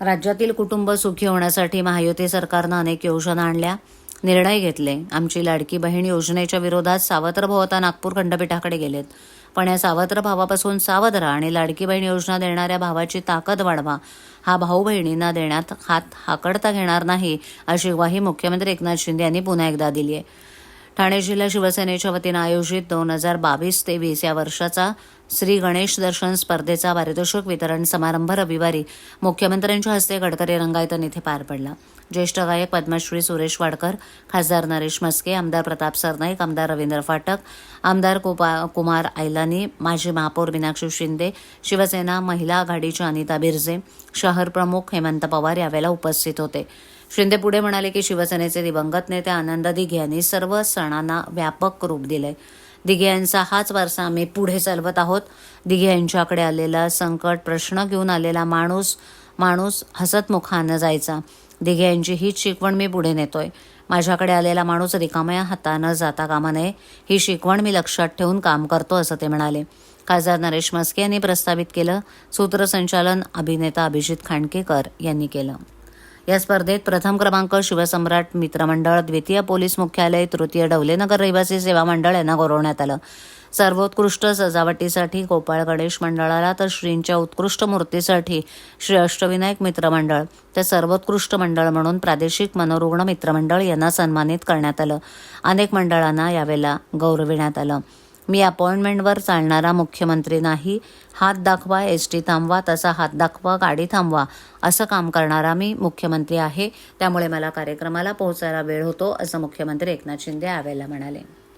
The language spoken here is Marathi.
राज्यातील कुटुंब सुखी होण्यासाठी महायुती सरकारनं अनेक योजना आणल्या निर्णय घेतले. आमची लाडकी बहीण योजनेच्या विरोधात सावत्र भवता नागपूर खंडपीठाकडे गेलेत. पण या सावत्र भावापासून सावध राहा आणि लाडकी बहीण योजना देणाऱ्या भावाची ताकद वाढवा. हा भाऊ बहिणींना देण्यात हात हाकडता घेणार नाही अशी ग्वाही मुख्यमंत्री एकनाथ शिंदे यांनी पुन्हा एकदा दिली आहे ठाणे जिल्हा शिवसेनेच्या वतीनं आयोजित दोन हजार बावीस तेवीस या वर्षाचा श्री गणेश दर्शन स्पर्धेचा पारितोषिक वितरण समारंभ रविवारी मुख्यमंत्र्यांच्या हस्ते गडकरी रंगायतन इथे पार पडला. ज्येष्ठ गायक पद्मश्री सुरेश वाडकर खासदार नरेश मस्के आमदार प्रताप सरनाईक आमदार रवींद्र फाटक आमदार कुपा कुमार आयलानी माजी महापौर मीनाक्षी शिंदे शिवसेना महिला आघाडीच्या अनिता बिर्जे शहर प्रमुख हेमंत पवार यावेळेला उपस्थित होते. शिंदे पुढे म्हणाले की शिवसेनेचे दिवंगत नेते आनंद दिघे यांनी सर्व सणांना व्यापक रूप दिले दिघे यांचा हाच वारसा आम्ही पुढे चालवत आहोत. दिघे यांच्याकडे आलेला संकट प्रश्न घेऊन आलेला माणूस माणूस हसतमुखानं जायचा. दिघे यांची हीच शिकवण मी पुढे नेतोय. माझ्याकडे आलेला माणूस रिकाम्या हातानं जाता कामा नये. ही शिकवण मी लक्षात ठेवून काम करतो असं ते म्हणाले. खासदार नरेश मस्के यांनी प्रस्तावित केलं. सूत्रसंचालन अभिनेता अभिजित खांडकेकर यांनी केलं. या स्पर्धेत प्रथम क्रमांक शिवसम्राट मित्रमंडळ द्वितीय पोलीस मुख्यालय तृतीय ढवलेनगर रहिवासी सेवा मंडळ यांना गौरवण्यात आलं. सर्वोत्कृष्ट सजावटीसाठी गोपाळ गणेश मंडळाला तर श्रींच्या उत्कृष्ट मूर्तीसाठी श्री अष्टविनायक मित्रमंडळ तर सर्वोत्कृष्ट मंडळ म्हणून प्रादेशिक मनोरुग्ण मित्रमंडळ यांना सन्मानित करण्यात आलं. अनेक मंडळांना यावेळेला गौरविण्यात आलं. मी अपॉइंटमेंटवर चालणारा मुख्यमंत्री नाही. हात दाखवा एस टी थांबवा तसा हात दाखवा गाडी थांबवा असं काम करणारा मी मुख्यमंत्री आहे. त्यामुळे मला कार्यक्रमाला पोहोचायला वेळ होतो असं मुख्यमंत्री एकनाथ शिंदे यावेळेला म्हणाले.